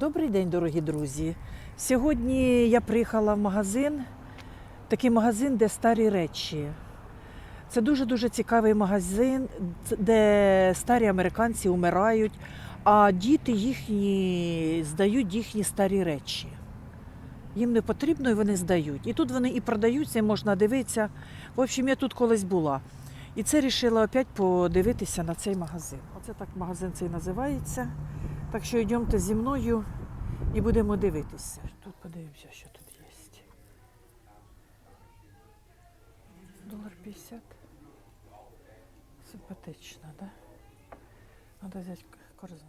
Добрий день, дорогі друзі. Сьогодні я приїхала в магазин, такий магазин, де старі речі. Це дуже-дуже цікавий магазин, де старі американці умирають, а діти їхні здають їхні старі речі. Їм не потрібно і вони здають. І тут вони і продаються, і можна дивитися. В общем, я тут колись була. І це вирішила опять подивитися на цей магазин. Оце так магазин цей називається. Так що йдемте зі мною і будемо дивитися. Тут подивимося, що тут є. Долар 50. Симпатично, да? Надо взяти к- корзинку.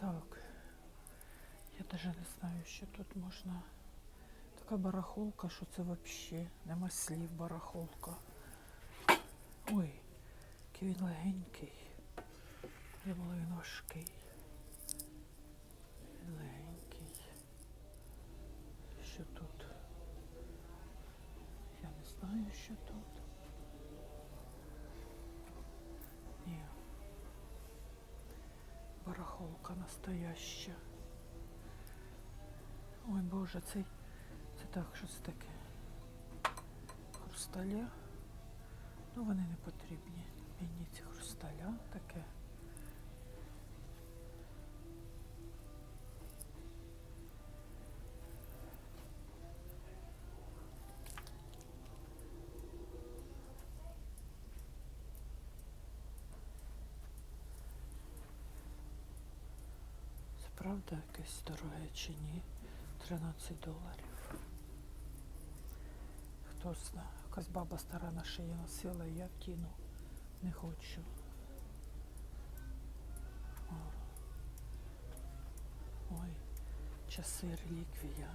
Так. Я навіть не знаю, що тут можна. Така барахолка, що це взагалі. Нема слів барахолка. Ой, який він легенький. Я була він важкий. Легенький. Що тут? Я не знаю, що тут. Ні. Барахолка настояща. Ой Боже, цей. Це так, щось таке. Хрусталя. Ну, вони не потрібні. Мені ці хрусталя таке. Це правда якесь дороге чи ні? 13 доларів. Хто знає, якась баба стара на шиї носила, я втіну. Не хочу. О. Ой, часи реліквія.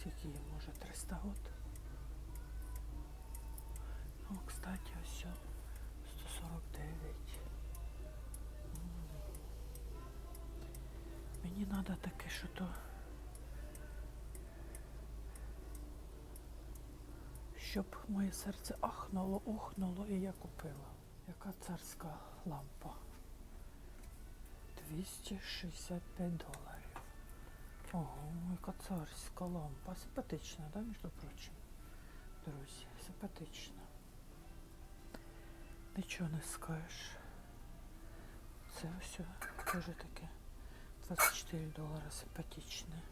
Скільки їм може 300 год? Ну, кстати, ось сьо 149. М. Мені треба таке, що то. Щоб моє серце ахнуло, охнуло і я купила. Яка царська лампа? 265 доларів. Ого, яка царська лампа. Симпатична, да, між прочим. Друзі, симпатична. Нічого не скажеш. Це все теж таке. 24 долара симпатичне.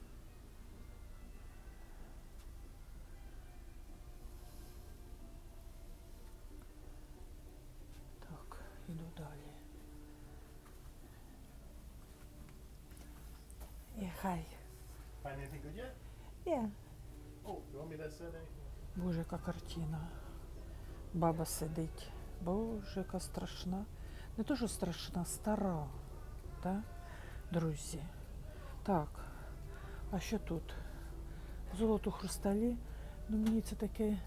Так, іду далі. І хай. Find anything good yet? Є. Oh, you want me to anything? Боже, яка картина. Баба сидить. Боже, яка страшна. Не то, що страшна, стара. Так? Друзі. Так. А що тут? Золото хрусталі. Ну мені це таке.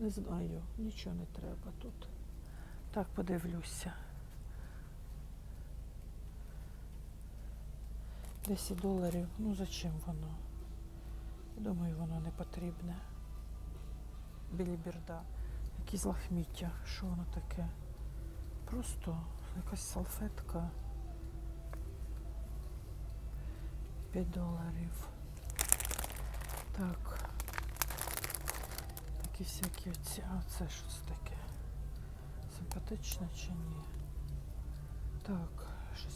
Не знаю, нічого не треба тут. Так, подивлюся. 10 доларів. Ну зачем воно? Думаю, воно не потрібне. Біліберда. Якісь лахміття. Що воно таке? Просто якась салфетка. 5 доларів. Так. Такі всякі оці. А це щось таке. Симпатично чи ні? Так,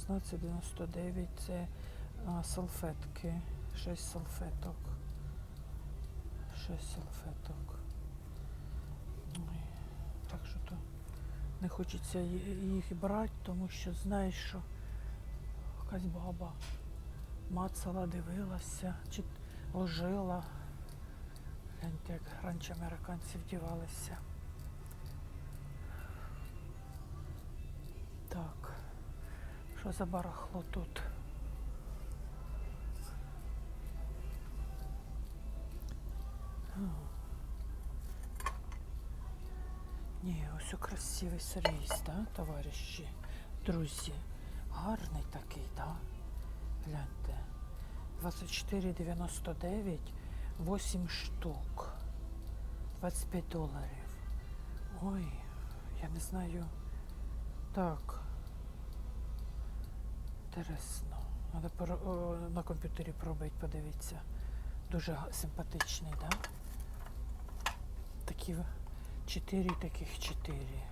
16,99 це а, салфетки. 6 салфеток. 6 салфеток. Ой, Так що то не хочеться їх брати, тому що знаєш, що якась баба мацала, дивилася, чи ложила. Гляньте, як раніше американці вдівалися. Так, що за барахло тут? Ні, ось у красивий сервіс, да, товариші, друзі. Гарний такий, да? Гляньте. 24,99, 8 штук. 25 доларів. Ой, я не знаю. Так. Інтересно. Треба на комп'ютері пробити, подивитися. Дуже симпатичний, так? Да? Такі в- чотири таких чотири.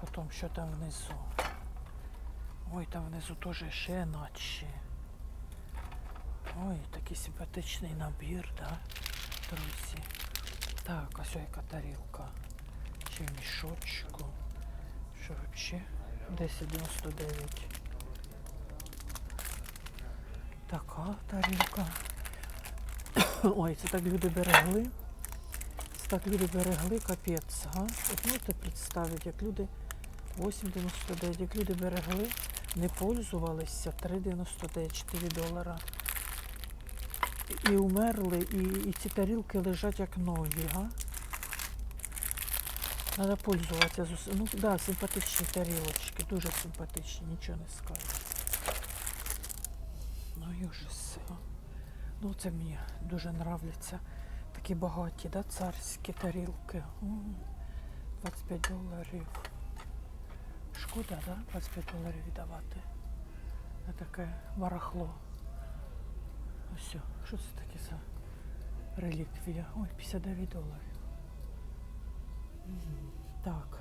Потім що там внизу. Ой, там внизу теж ще наче. Ой, такий симпатичний набір, да, друзі. Так, ось яка тарілка. В мішочку. Що взагалі? 10,99. Така тарілка. Ой, це так люди берегли. Це так люди берегли, капець, га? От можете представити, як люди 8,99, як люди берегли, не пользувалися 3,99, 4 долара. І умерли, і, і ці тарілки лежать як нові, га? Треба пользуватися. Ну, так, да, симпатичні тарілочки, дуже симпатичні, нічого не скажу. Ну, а. Ну, це мені дуже нравляться. Такі багаті, да, царські тарілки. 25 доларів. Шкода, да? 25 доларів віддавати. На таке барахло. Ось, що це таке за реліквія? Ой, 59 доларів. Так.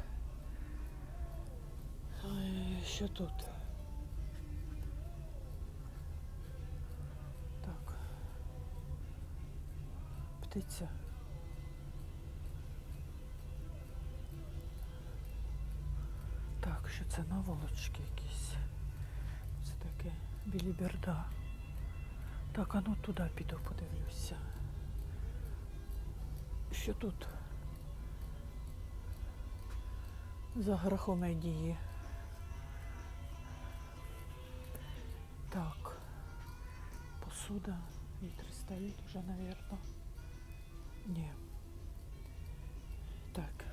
Що тут? Так. Птиця. Так, що це наволочки якісь? Це таке біліберда. Так, а ну туди піду подивлюся. Що тут? За грахомедії. Так. Посуда. Вітри стоїть вже, навірно. Ні. Так.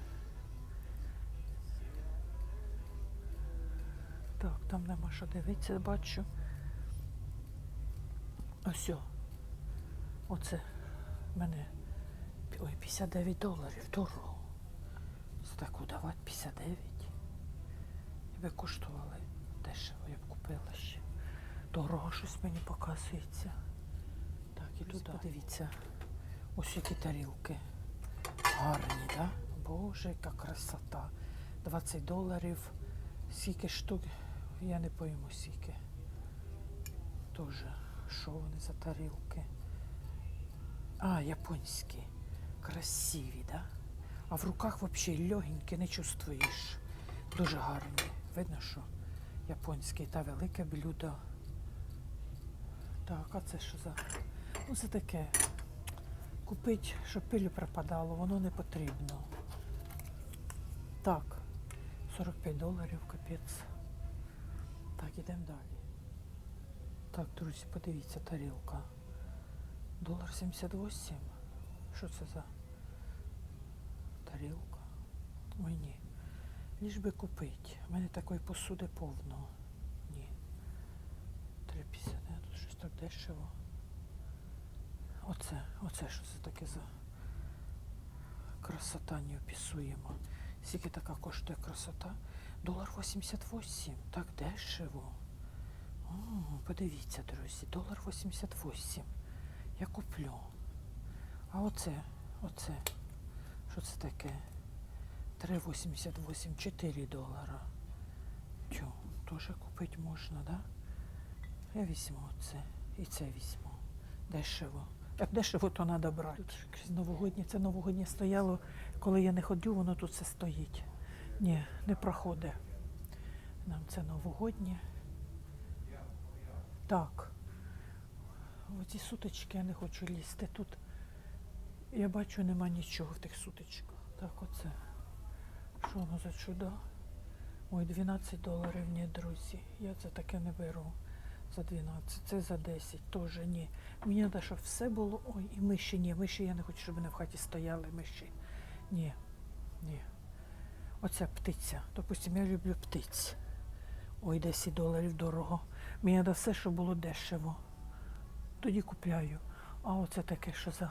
Так, там нема що дивитися, бачу. Ось. Оце в мене ой, 59 доларів. Дорого. За таку давати 59. Ви коштували дешево, я б купила ще. Дорого щось мені показується. Так, і тут подивіться. Ось які тарілки. Гарні, так? Да? Боже, яка красота. 20 доларів. Скільки штук, я не пойму скільки. Тоже, що вони за тарілки? А, японські. Красиві, да? А в руках взагалі легенькі, не чувствуєш. Дуже гарні. Видно, що японський та велике блюдо. Так, а це що за? Ну, це таке. Купить, щоб пилю пропадало, воно не потрібно. Так, 45 доларів, капець. Так, ідемо далі. Так, друзі, подивіться, тарілка. Долар 78. Що це за тарілка? Ой, ні. Ліж би купити. У мене такої посуди повно. Ні. 3,50. Е, Тут щось так дешево. Оце, оце що це таке за красота неописуєма. Скільки така коштує красота? Долар 88. Так дешево. О, подивіться, друзі, долар 88. Я куплю. А оце, оце. Що це таке? 3,88, 4 долара. Чо, теж купити можна, да? Я візьму оце. І це візьму. Дешево. Як дешево, то треба брати. Тут новогоднє, це новогоднє стояло. Коли я не ходю, воно тут все стоїть. Ні, не проходить. Нам це новогоднє. Так. Оці сутички я не хочу лізти. Тут я бачу, нема нічого в тих сутичках. Так, оце. Що воно за чудо? Ой, 12 доларів, ні, друзі. Я це таке не беру за 12. Це за 10. Теж ні. Мені треба, щоб все було. Ой, і миші ні. Миші я не хочу, щоб вони в хаті стояли. Миші. Ні. Ні. Оця птиця. Допустим, я люблю птиць. Ой, 10 доларів дорого. Мені треба все, що було дешево. Тоді купляю. А оце таке, що за.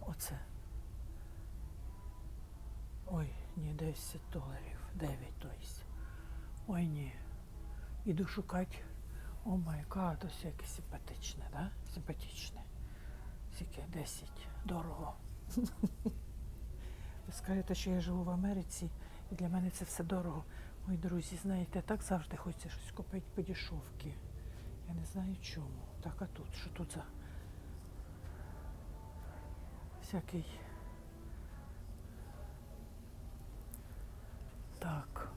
Оце. Ой, ні, 10 доларів. 9 тобто. Ой ні. Іду шукати. О май гад, ось яке симпатичне, да? Симпатичне. Скільки? 10. Дорого. Ви скажете, що я живу в Америці і для мене це все дорого. Мої друзі, знаєте, так завжди хочеться щось купити по дешевки. Я не знаю чому. Так, а тут? Що тут за всякий. Так.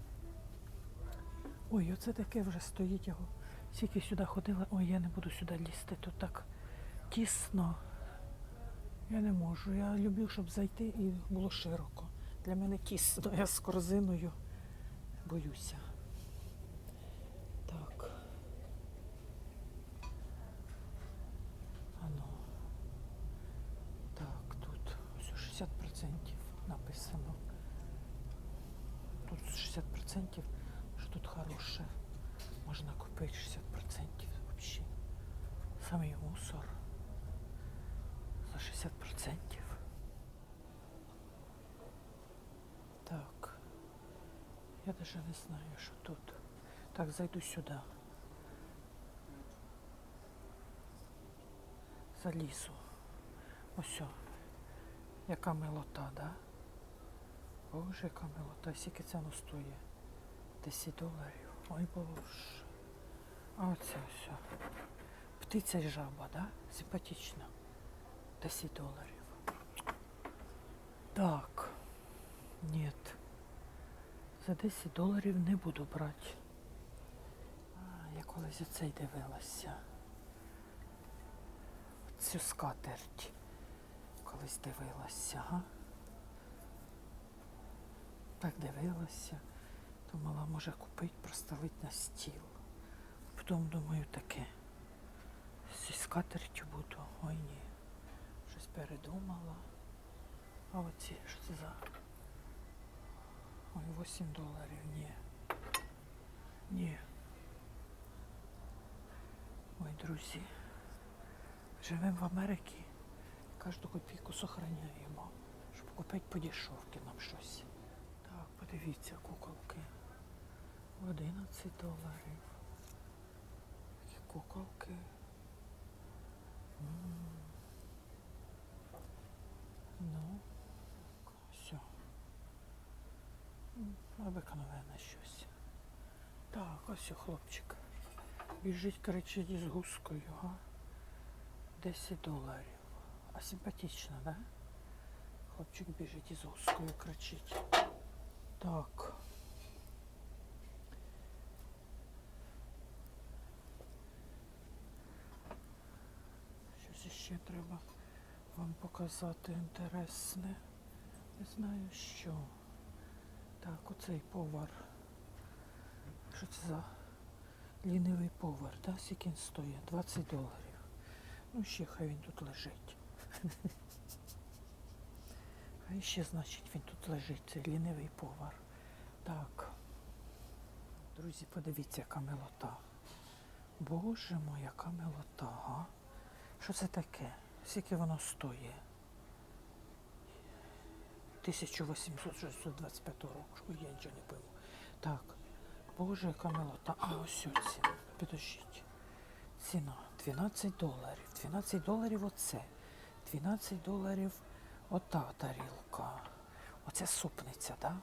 Ой, оце таке вже стоїть його. Скільки сюди ходила. Ой, я не буду сюди лізти. Тут так тісно. Я не можу. Я люблю, щоб зайти і було широко. Для мене тісно. Я з корзиною боюся. Так. Ано. Так, тут ось 60% написано. Тут 60%, що тут хороше. Можна купити 60% взагалі. Самий мусор. За 60%. Так. Навіть не знаю, що тут. Так, зайду сюди. Залізу. Ось. Яка милота, да? Боже, яка милота. Скільки це воно стоїть? 10 доларів. Ой боже. А оце все. Птиця й жаба, да? Симпатично. 10 доларів. Так. Ні. За 10 доларів не буду брати. Я колись оцей дивилася. Цю скатерть. Колись дивилася? Так дивилася. Думала, може купити, простелити на стіл. Потім думаю таке. Зі скатертю буду. Ой ні. Щось передумала. А оці, що це за? Ой, 8 доларів, ні. Ні. Ой, друзі. Живемо в Америці. Кожну копійку сохраняємо, щоб купити по дешевки нам щось. Так, подивіться, куколки. 11 доларів. Такі куколки. М. Ну, все. Обикновене щось. Так, ось хлопчик. Біжить, кричить із гускою, га? 10 доларів. А симпатично, да? Хлопчик біжить із гускою, кричить. Так. Щось ще треба вам показати інтересне. Не знаю що. Так, оцей повар. Що це за лінивий повар, да? Скільки він стоїть? 20 доларів. Ну, ще хай він тут лежить. Хай ще, значить, він тут лежить, цей лінивий повар. Так. Друзі, подивіться, яка милота. Боже мой, яка милота, га? Що це таке? Скільки воно стоїть? 1825 року. Ой, я нічого не пойму. Так. Боже, яка милота. А ось ці. Підождіть. Ціна 12 доларів. 12 доларів оце. 12 доларів ота тарілка. Оце супниця, так? Да?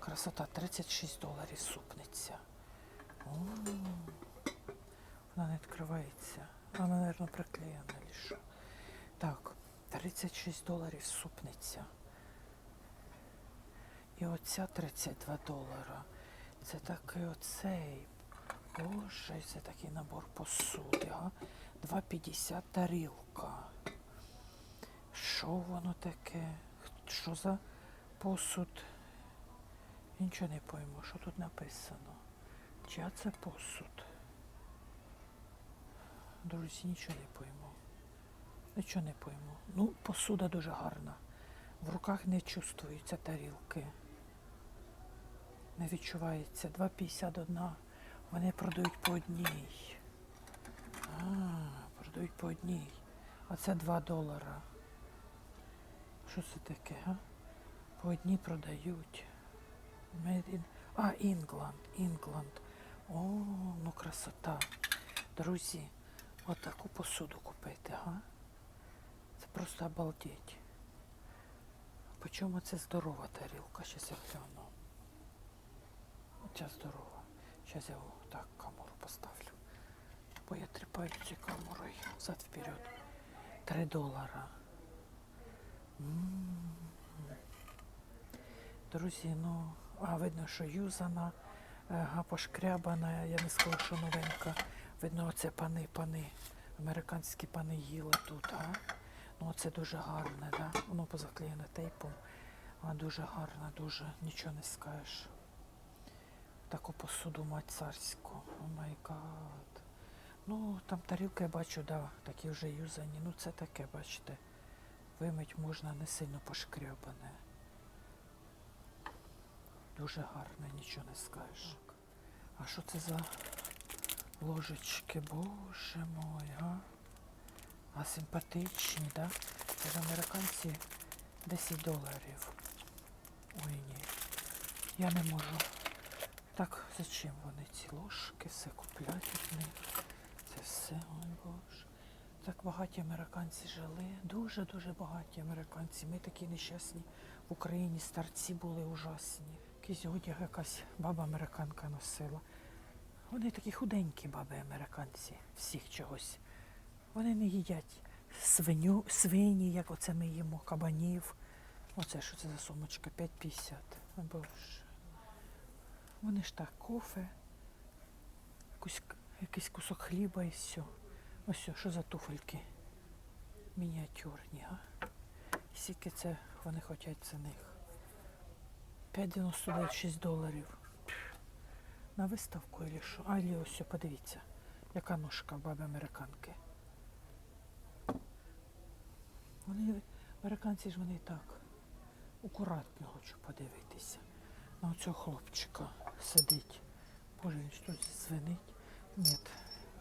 Красота 36 доларів супниця. О, вона не відкривається. Вона, мабуть, приклеєна лише. Так, 36 доларів супниця. І оця 32 долара. Це такий оцей. Боже, це такий набор посуди. А? 2,50 тарілка. Що воно таке? Що за посуд? Нічого не пойму, що тут написано. Чия це посуд? Друзі, нічого не пойму. Нічого не пойму. Ну, посуда дуже гарна. В руках не чувствуються тарілки. Не відчувається. 2,51. Вони продають по одній. А, продають по одній. А це 2 долара. Що це таке, а? По одній продають. In... А, Інгланд, Інгланд. О, ну красота. Друзі, отаку посуду купити, га? Це просто обалдеть. По чому це здорова тарілка? Щас я гляну. Ця здорова. Зараз я о, так камеру поставлю. Бо я тріпаю цією камерою взад вперед. Три долара. Друзі, ну, а видно, що юзана, ага, пошкрябана, я не скажу, що новенька. Видно, оце пани, пани, американські пани їли тут, а? Ну, це дуже гарне, да? Воно позаклеєне тейпом. А дуже гарне, дуже, нічого не скажеш. Таку посуду мать царську. О май гад. Ну, там тарілки я бачу, да, такі вже юзані. Ну, це таке, бачите. Вимить можна не сильно пошкрябане. Дуже гарне, нічого не скажеш. А що це за ложечки? Боже мой, а? А симпатичні, да? Це ж американці 10 доларів. Ой ні. Я не можу. Так, зачем вони ці ложки, все куплять від них? Це все, ой боже. Так багаті американці жили. Дуже-дуже багаті американці. Ми такі нещасні в Україні старці були ужасні. Якийсь одяг якась баба американка носила. Вони такі худенькі баби американці, всіх чогось. Вони не їдять свиню, свині, як оце ми їмо, кабанів. Оце що це за сумочка? 5,50. Боже. Вони ж так кофе, якусь, якийсь кусок хліба і все. Ось що, що за туфельки? Мініатюрні, а? Скільки це вони хочуть за них? 5,99 6 доларів. На виставку или що? А, і ось, подивіться, яка ножка баби американки. Вони, американці ж вони так. Акуратно хочу подивитися. На оцього хлопчика сидить. Боже, він щось звенить. Ні,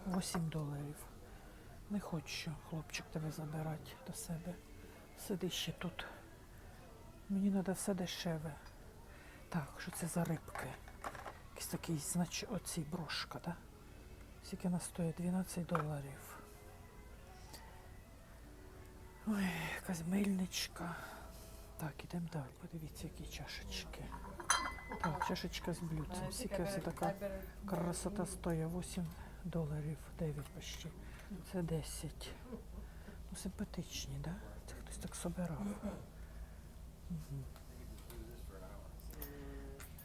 8 доларів. Не хочу, хлопчик, тебе забирати до себе. Сиди ще тут. Мені треба все дешеве. Так, що це за рибки? Якийсь такий, значить, оці брошка, да? Скільки вона стоїть? 12 доларів. Ой, якась мильничка. Так, ідемо далі. Подивіться, які чашечки. Так, чашечка з блюдцем. Скільки ось така красота стоїть 8 доларів, 9 почти. Це 10. Ну, симпатичні, да? Це хтось так собирав. Мгм.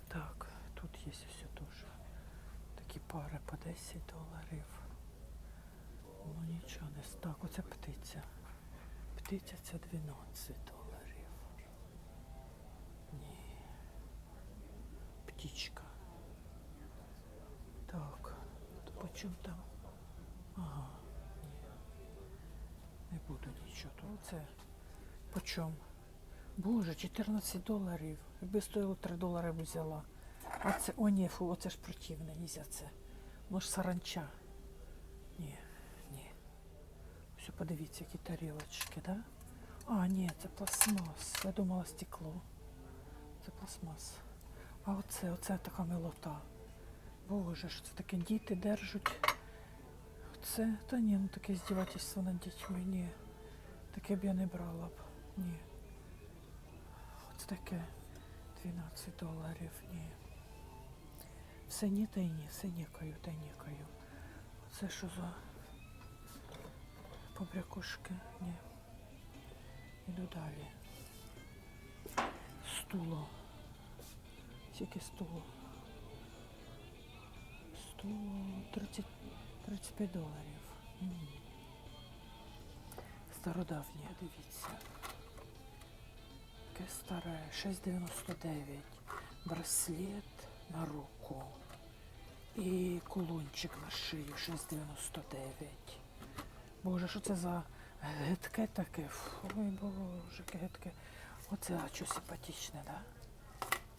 Так, тут є все теж. Такі пари по 10 доларів. Ну нічого не с- Так, оце птиця. Птиця це 12 доларів. Ні. Птічка. Так, по чому там? Ага, ні. Не буду нічого. То це по чому? Боже, 14 доларів. Якби стоїло 3 долари б взяла. А це, о ні, фу, оце ж противне, нельзя це. Ну ж саранча. Ні, ні. Все, подивіться, які тарілочки, да? А, ні, це пластмас. Я думала стекло. Це пластмас. А оце, оце така милота. Боже, що це таке діти держать. Це, та ні, ну таке здівательство над дітьми. Ні. Таке б я не брала б. Ні. Оце таке 12 доларів, ні. Все ні та й ні, все нікаю та нікаю. Це що за побрякушки? Ні. Іду далі. Стуло. Скільки стуло? Стуло 30, 35 доларів. Стародавнє, дивіться. Таке старе, 6,99. Браслет на руку. І кулончик на шию 6,99. Боже, що це за гидке таке? Ой, боже, гидке. Оце а, що симпатичне, да?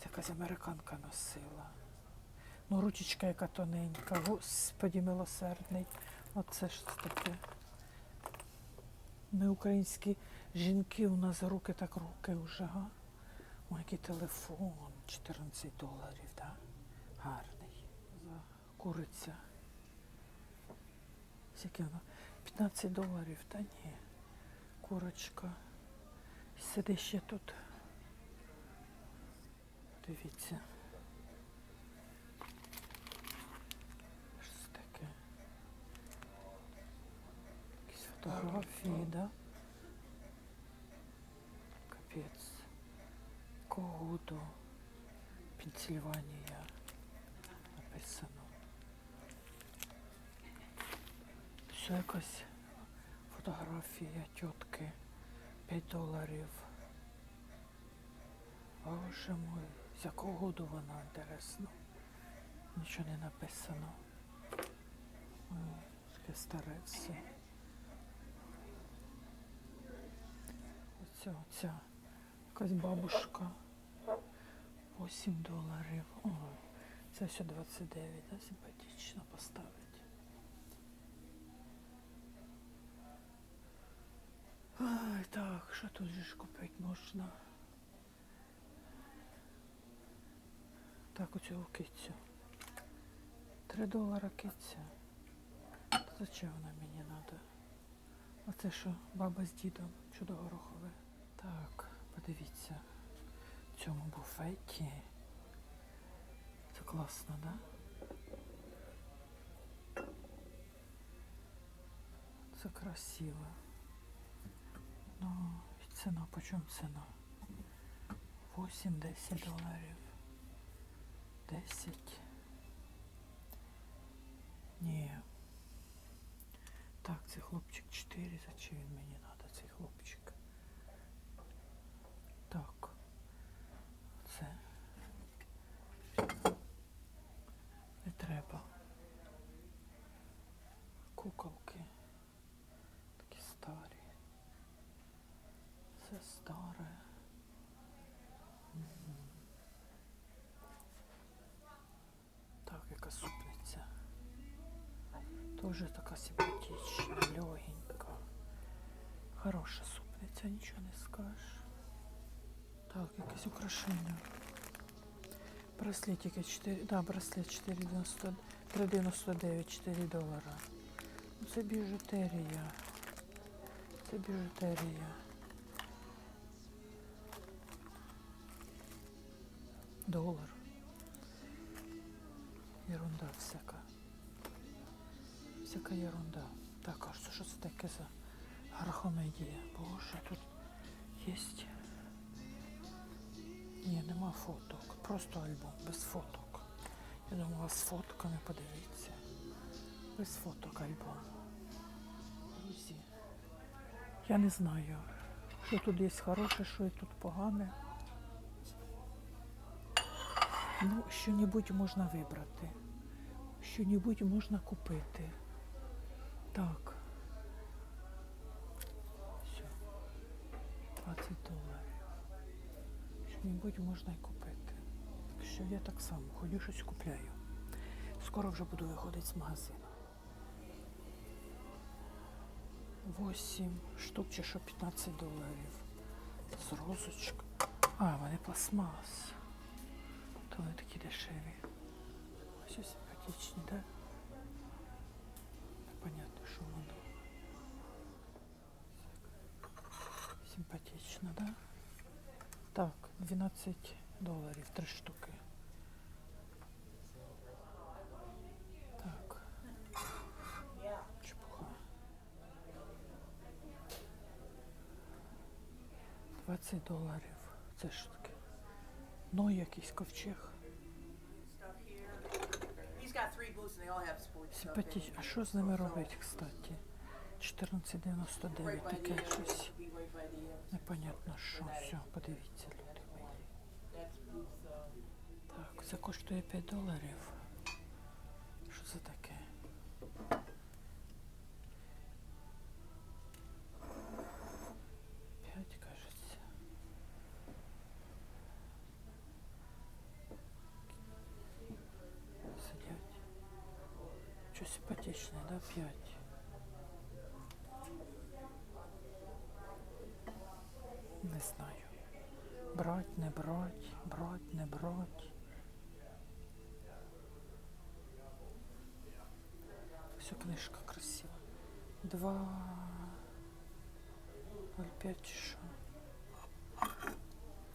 Якась американка носила. Ну, ручечка яка тоненька. Господі милосердний. Оце ж таке. Ми українські жінки, у нас руки так руки вже, га? Ой, який телефон, 14 доларів, да? Гарний. Куриця. Скільки воно? 15 доларів, та ні. Курочка. Сиди ще тут. Дивіться. Що це таке? Якісь фотографії, да? Капець. Когуду. Пенсильванія. Написано. Все якась фотографія тітки. 5 доларів. Боже мой, з якого году вона інтересно. Нічого не написано. Таке старе все. Оця, оця. Якась бабушка. 8 доларів. О, це все 29, да, симпатично поставити. Ай, так, що тут ж купити можна? Так, оцю кицю. 3 долара киця. Зачем вона мені треба? А це що, баба з дідом, чудо горохове. Так, подивіться. В цьому буфеті. Це класно, да? Це красиво. Ну, і ціна, по чому ціна? 8-10 доларів. 10. Ні. Так, цей хлопчик 4. Зачем він мені треба, цей хлопчик? Так. Це. Не треба. Куколки. Такі старі. Це старе. Мгм. Так, яка супниця. Тоже така симпатична, легенька. Хороша супниця, нічого не скажеш. Так, якесь украшення. Браслетики 4, да, браслет 4,90, 3,99, 4 долара. Це біжутерія. Це біжутерія. Долар. Ерунда всяка. Всяка ерунда. Так, а що, що це таке за грахомедія? Боже, тут є. Ні, нема фоток. Просто альбом, без фоток. Я думала, з фотками подивіться. Без фоток альбом. Друзі, я не знаю, що тут є хороше, що тут погане. Ну, що-небудь можна вибрати. Що-небудь можна купити. Так. Все. 20 доларів. Що-небудь можна і купити. Так що я так само ходю, щось купляю. Скоро вже буду виходити з магазину. 8 штук чи що 15 доларів. З розочок. А, вони пластмас. То вони такі дешеві. Ось ось симпатичні, так? Да? Симпатично, да? Так, 12 доларів, три штуки. Так. Чепуха. 20 доларів. Це що таке? Ну, якийсь ковчег. in А що з ними робити, кстати? 14,99 Right таке щось. Ну, Непонятно, что все, подивіться, люди мої. Так, це коштує 5 доларів. Що це таке? Щось іпотечне, да, пять. Книжка красива. Два. 0,5 чи.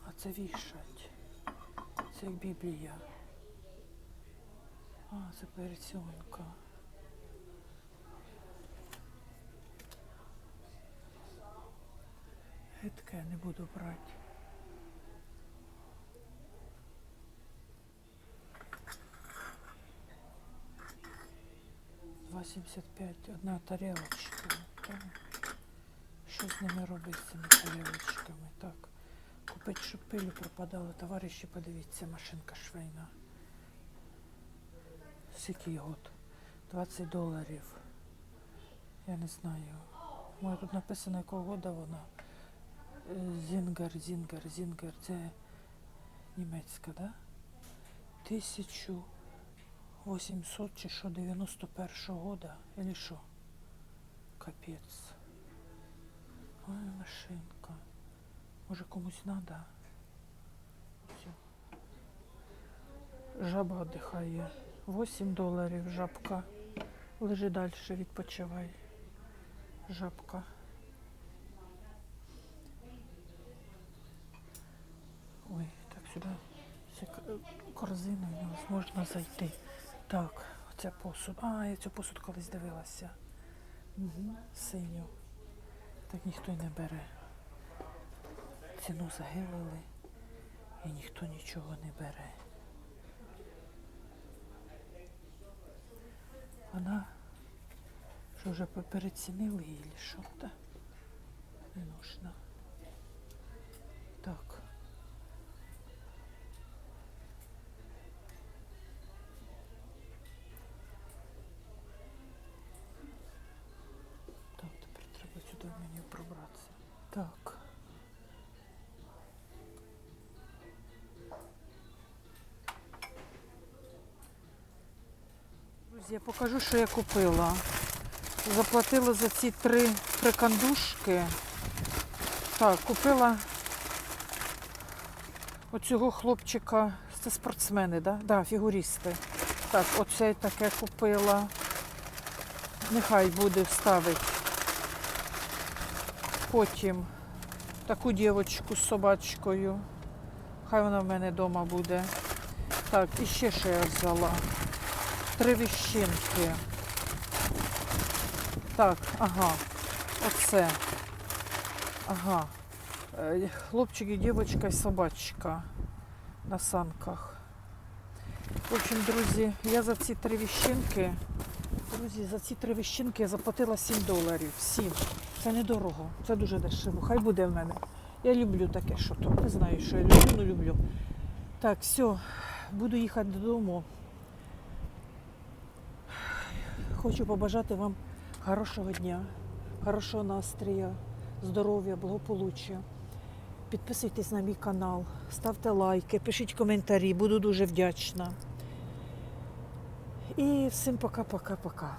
А це вішать. Це як. А, це операційка. Гидке не буду брати. Два сімдесят п'ять, одна тарілочка. Так. Що з ними робити з цими тарілочками? Так. Купити, щоб пилю пропадало. Товариші, подивіться, машинка швейна. Скільки год? 20 доларів. Я не знаю. Моє тут написано, якого года вона. Зінгер, Зінгер, Зінгер. Це німецька, да? 1800 чи що, 91 года? Или що? Капець. Ой, машинка. Може комусь надо? Всё. Жаба віддихає. 8 доларів жабка. Лежи далі, відпочивай. Жабка. Ой, так сюди ці к- корзини в нього можна зайти. Так, оце посуд. А, я цю посуд колись дивилася. Угу, синю. Так ніхто й не бере. Ціну загилили і ніхто нічого не бере. Вона що вже пе- перецінили її, що та не нужна. Друзі, я покажу, що я купила. Заплатила за ці три прикандушки. Так, купила оцього хлопчика. Це спортсмени, да? Да, фігуристи. Так, оце таке купила. Нехай буде вставить. Потім таку дівочку з собачкою. Хай вона в мене вдома буде. Так, і ще що я взяла. Три віщинки. Так, ага. Оце. Ага. Е, Хлопчик і дівчинка і собачка на санках. В общем, друзі, я за ці три віщинки, друзі, за ці три віщинки я заплатила 7 доларів. 7. Це недорого, це дуже дешево. Хай буде в мене. Я люблю таке, що то. Не знаю, що я люблю, але люблю. Так, все, буду їхати додому. Хочу побажати вам хорошого дня, хорошого настрою, здоров'я, благополуччя. Підписуйтесь на мій канал, ставте лайки, пишіть коментарі, буду дуже вдячна. І всім пока-пока-пока.